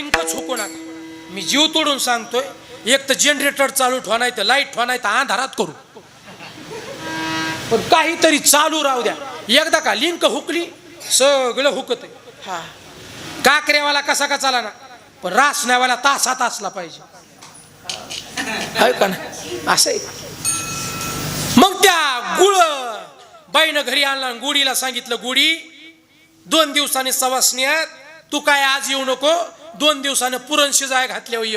लिंकच हुकू नका. मी जीव तोडून सांगतोय एक तर जनरेटर चालू ठेवा नाही तर लाइट ठेवा नाही तर अंधारात करू. पण काहीतरी चालू राहू द्या. एकदा का लिंक हुकली सगळं हुकत हा. काकऱ्यावाला कसा का चाला ना पण रासण्यावाला तासात असला पाहिजे. का ना असं मग त्या गुळ बाईनं घरी आणला आणि गुढीला सांगितलं गुढी दोन दिवसांनी सवासण्यात तू काय आज येऊ नको दोन दिवसानं पुरण शिजाय घातल्या ये.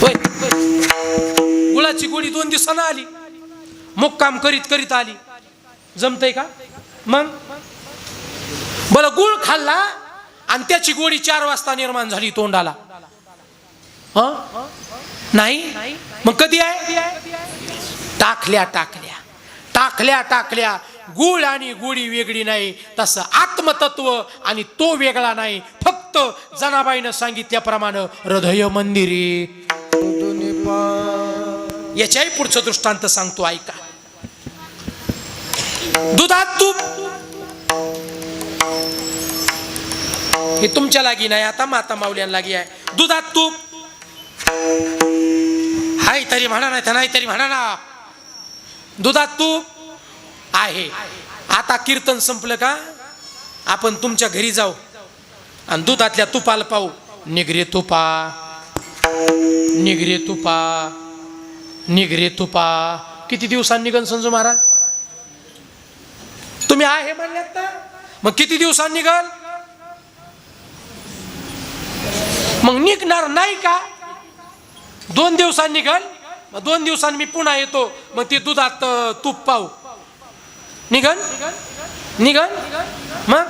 होय, गुळाची गोळी दोन दिवसानं आली. मुक्काम करीत करीत आली. जमतय का? मग? बरं गुळ खाल्ला आणि त्याची गोळी चार वाजता निर्माण झाली तोंडाला. नाही? मग कधी आहे? टाकल्या टाकल्या. टाकल्या टाकल्या. गुळ आणि गुळी वेगळी नाही तसं आत्मतत्व आणि तो वेगळा नाही. फक्त जनाबाईनं सांगितल्याप्रमाणे हृदय मंदिरी. याच्याही पुढचं दृष्टांत सांगतो ऐका. दुधात तूप. हे तुमच्या लागी नाही आता माता माऊल्यां लागी आहे. दुधात तूप. हाय तरी म्हणा नाही तर नाही तरी म्हणा ना दुधात तूप. आहे. आता कीर्तन संपलं का? आपण तुमच्या घरी जाऊ. आणि दुधातल्या तुपाला पाहू. निगरे तुपा. निगरे तुपा. निगरे तुपा. किती दिवसांनी निघन संजू महाराज? तुम्ही आहे म्हणल्यात ना? मग किती दिवसांनी निघाल मग निघणार नाही का? दोन दिवसांनी निघाल मग दोन दिवसांनी मी पुन्हा येतो. मग ते दुधात तूप पाहू. निघन? निघन? मग?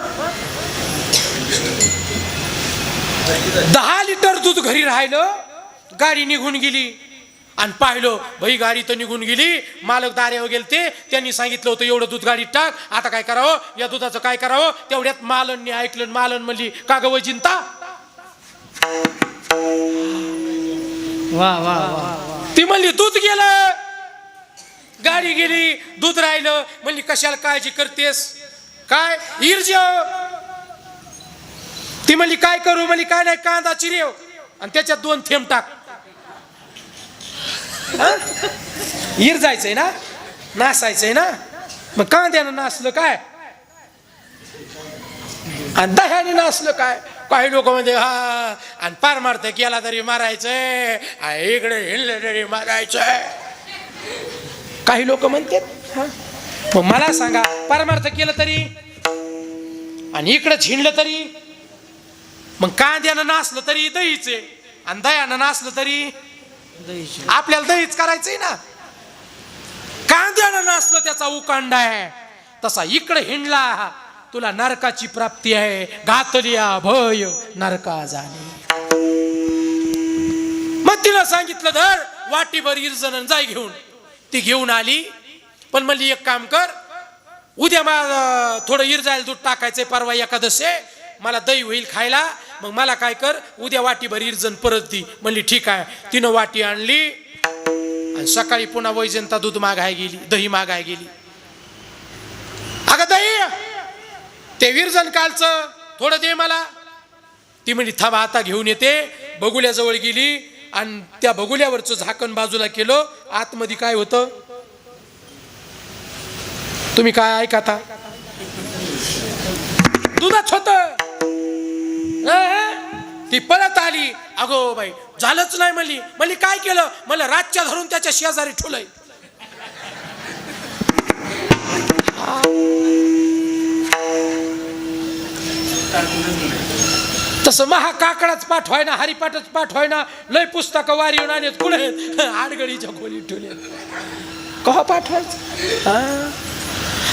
दहा लिटर दूध घरी राहिलं गाडी निघून गेली. आणि पाहिलं भाई गाडी तर निघून गेली. मालक दाऱ्यावर गेले ते त्यांनी सांगितलं होतं एवढं दूध गाडीत टाक. आता काय करावं? या दुधाचं काय करावं? तेवढ्यात मालननी ऐकलं मालन म्हणली का गं वय चिंता वा वा. ती म्हणली दूध गेलं. गाडी गेली दूध राहिलं. म्हणली कशाला काळजी करतेस? काय? ईर्ज हो. ती म्हणली काय करू? म्हणली काय नाही कांदा चिरेव आणि त्याच्यात दोन थेंब टाक. इर ईर जायचंय ना? नासायचंय ना? मग कांद्यानं नासलं काय? आणि दह्याने नासलं काय? काही लोक म्हणजे हा आणि पार मारतं केला तरी मारायचंय. इकडे हिंडलं तरी मारायचंय. काही लोक म्हणतात. हा. मग मला सांगा परमार्थ केलं तरी? आणि इकडं झिंडलं तरी? मग कांद्यानं नासलं तरी दहीच आहे आणि दह्यानं नासलं तरी? आपल्याला दहीच करायचंय ना. कांद्यानं नासलं त्याचा उकांडा आहे. तसा इकडे हिंडला तुला नरकाची प्राप्ती आहे. घातलिया भय नरका जाणे. मग तिला सांगितलं धर वाटीभर इरजण जाय घेऊन. ती घेऊन आली. पण म्हणली एक काम कर उद्या मला थोडं इरजायला दूध टाकायचंय परवा एकादश आहे. मला दही होईल खायला. मग मला काय कर उद्या वाटीभर इरजन परत दी. म्हणली ठीक आहे. तिनं वाटी आणली. आणि सकाळी पुन्हा वैजंता दूध मागाय गेली दही मागाय गेली. अगं दही ते विरजन कालचं थोडं दे मला. ती म्हणली थांबा आता घेऊन येते. बगुल्याजवळ गेली. आणि त्या बगुल्यावरचं झाकण बाजूला केलं आतमध्ये काय होतं? तुम्ही काय ऐका आता दुधाच होत ती पळत आली. अगो बाई झालंच नाही म्हणली म्हणली काय केलं? मला रातच्या धरून त्याच्या शेजारी ठुलय तसं महाकाकडाच पाठवाय ना हरिपाठच पाठवाय ना लय पुस्तकं वारी येऊन आणत. कुठे? आडगडीच्या खोलीत ठेवले कहा पाठवायचं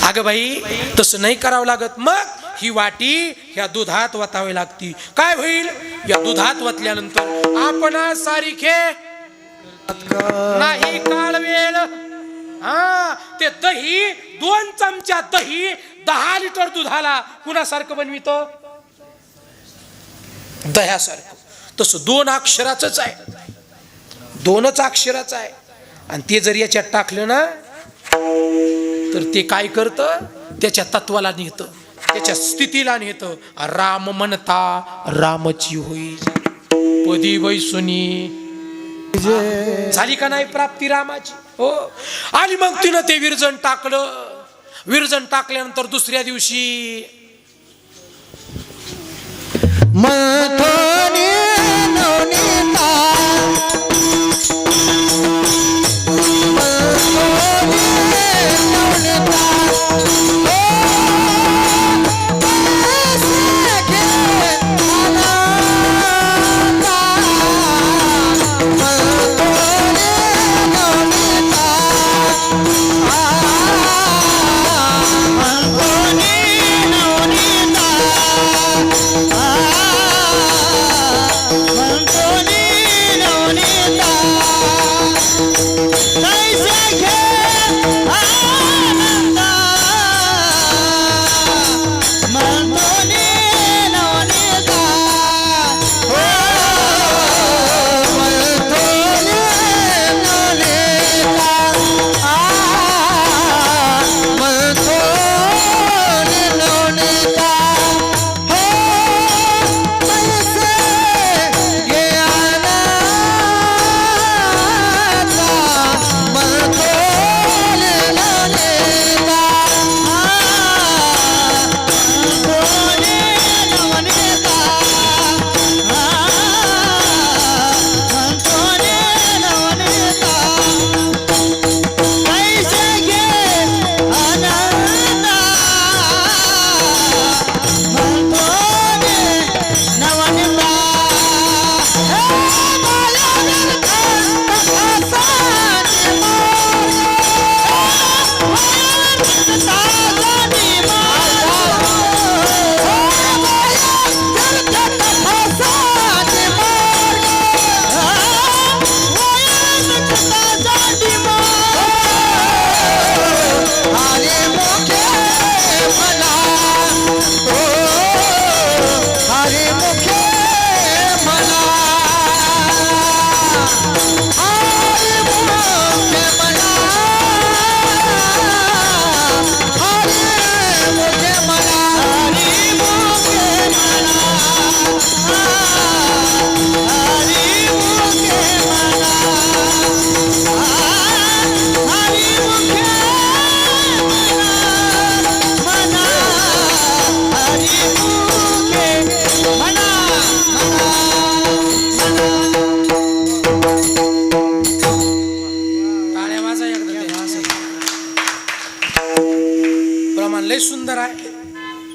अगं बाई तसं नाही करावं लागत. मग ही वाटी ह्या दुधात वतावी लागती. काय होईल? या दुधात वतल्यानंतर आपण सारीखे नाही काळ वेळ हा? ते दही दोन चमचा दही दहा लिटर दुधाला कुणासारखं बनवितो? दह्यासारखं. तसं दोन अक्षराचंच आहे. दोनच अक्षराचं आहे. आणि ते जर याच्यात टाकलं ना तर ते काय करतं? त्याच्या तत्वाला नेतं. त्याच्या स्थितीला नेतं. राम म्हणता रामची होई. पदी वैसुनी. झाली का नाही प्राप्ती रामाची? हो. आणि मग तिनं ते विरजण टाकलं. विरजण टाकल्यानंतर दुसऱ्या दिवशी मथोनी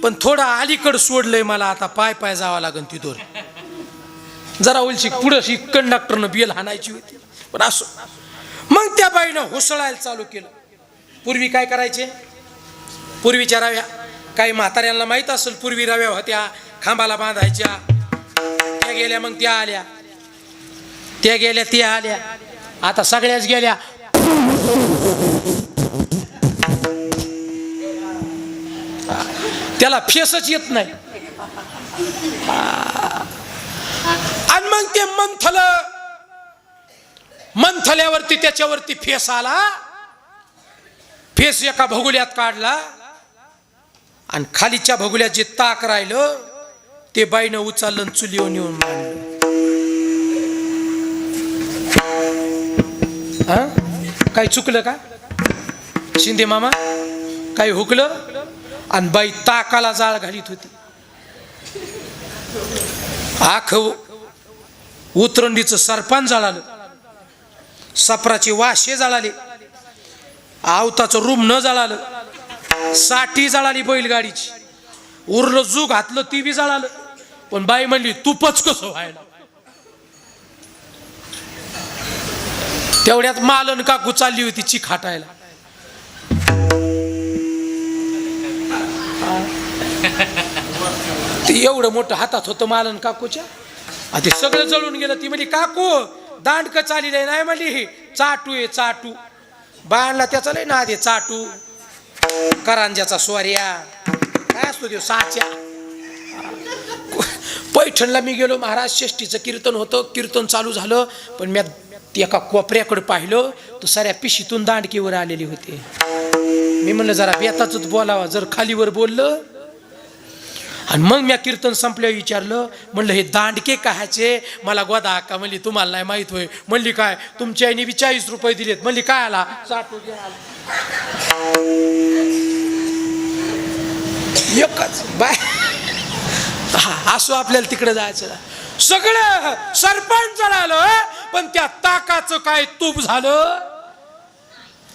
पण थोडं अलीकड सोडलंय मला आता. पाय पाय जावं लागन तिथून. जरा उलशी पुढं शी कंडक्टरनं बिल हाणायची होती. पण असो. मग त्या बाईनं हुसळायला चालू केलं. पूर्वी काय करायचे? पूर्वीच्या रव्या. काही म्हाताऱ्यांना माहीत असेल पूर्वी रव्या होत्या. खांबाला बांधायच्या. त्या गेल्या मग त्या आल्या. त्या गेल्या त्या आल्या. आता सगळ्याच गेल्या. त्याला फेसच येत नाही. आणि मग ते मंथल मंथल्यावरती त्याच्यावरती फेस आला. फेस एका भगुल्यात काढला. आणि खालीच्या भगुल्यात जे ताक राहिलं ते बाईनं उचललं चुलीवर येऊन मांडलं. हा? काही चुकलं का? शिंदे मामा काही हुकलं? आणि बाई ताकाला जाळ घालीत होती. आख उतरंडीचं सरपान जळालं सपराचे वाशे जाळाले. आवताचं रूम न जळालं. साठी जळाली बैलगाडीची. उरलं जू घातलं ती बी जळालं. पण बाई म्हणली तूपच कसं व्हायला? तेवढ्यात मालन काकू चालली होती चिक हाटायला ते एवढं मोठं हातात होतं मालन काकूच्या. आ ते सगळं जळून गेलं. ती म्हणजे काकू दांडक चाली नाही म्हणजे चाटू आहे चाटू. बाळला त्याचा लय ना दे चाटू. करांज्याचा स्वार्या काय असतो देव साच्या? पैठणला मी गेलो महाराज षष्टीचं कीर्तन होतं. कीर्तन चालू झालं पण मी एका कोपऱ्याकडे पाहिलं तर साऱ्या पिशीतून दांडकीवर आलेली होती. मी म्हणलं जरा बेताच बोलावा. जर खालीवर बोललं आणि मग मी कीर्तन संपल्यावर विचारलं म्हणलं हे दांडके काहाचे? मला गोदा का म्हणली तुम्हाला नाही माहीत होय. म्हणली काय? तुमच्या आईने बी चाळीस रुपये दिलेत. म्हणली काय आला? एकच. बाय. हा, असो आपल्याला तिकडे जायचं सगळं सरपंच आलं पण त्या ताकाचं काय तूप झालं?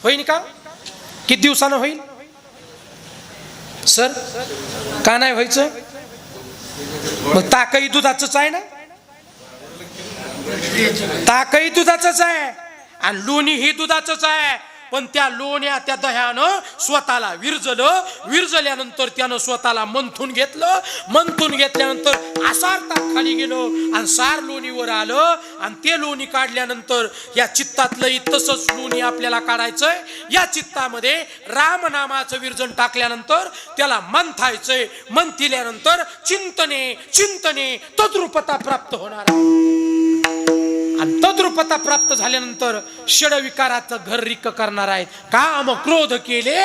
होईन का? किती दिवसानं होईल सर का नाही व्हायचं? मग ताकही दुधाचंच आहे ना? ताकही दुधाचंच आहे आणि लोणी ही दुधाचंच आहे. पण त्या लोण्या त्या दह्यानं स्वतःला विरजलं. विरजल्यानंतर त्यानं स्वतःला मंथून घेतलं. मंथून घेतल्यानंतर आसार ताक खाली गेलं आणि सार लोणीवर आलं. आणि ते लोणी काढल्यानंतर या चित्तातलंही तसंच लोणी आपल्याला काढायचंय. या चित्तामध्ये रामनामाचं विरजन टाकल्यानंतर त्याला मंथायचंय. मंथिल्यानंतर चिंतने चिंतने तद्रुपता प्राप्त होणार आहे. आणि तद्रुपता प्राप्त झाल्यानंतर षडविकाराचं घर रिक करणार आहेत. काम क्रोध केले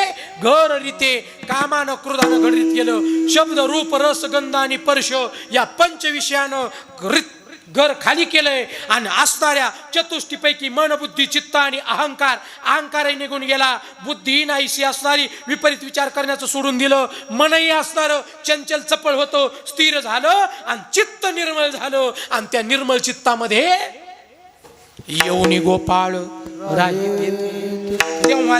घर रिते कामानं क्रोधानं घडरीत केलं. शब्द रूप रस गंध आणि परश या पंचविषयानं रित घर खाली केलंय. आणि असणाऱ्या चतुष्टीपैकी मन बुद्धी चित्त आणि अहंकार अहंकारही निघून गेला. बुद्धी नाहीशी असणारी विपरीत विचार करण्याचं सोडून दिलं. मनही असणारं चंचल चपळ होतं स्थिर झालं आणि चित्त निर्मळ झालं. आणि त्या निर्मळ चित्तामध्ये येऊनी गोपाळ राही तेव्हा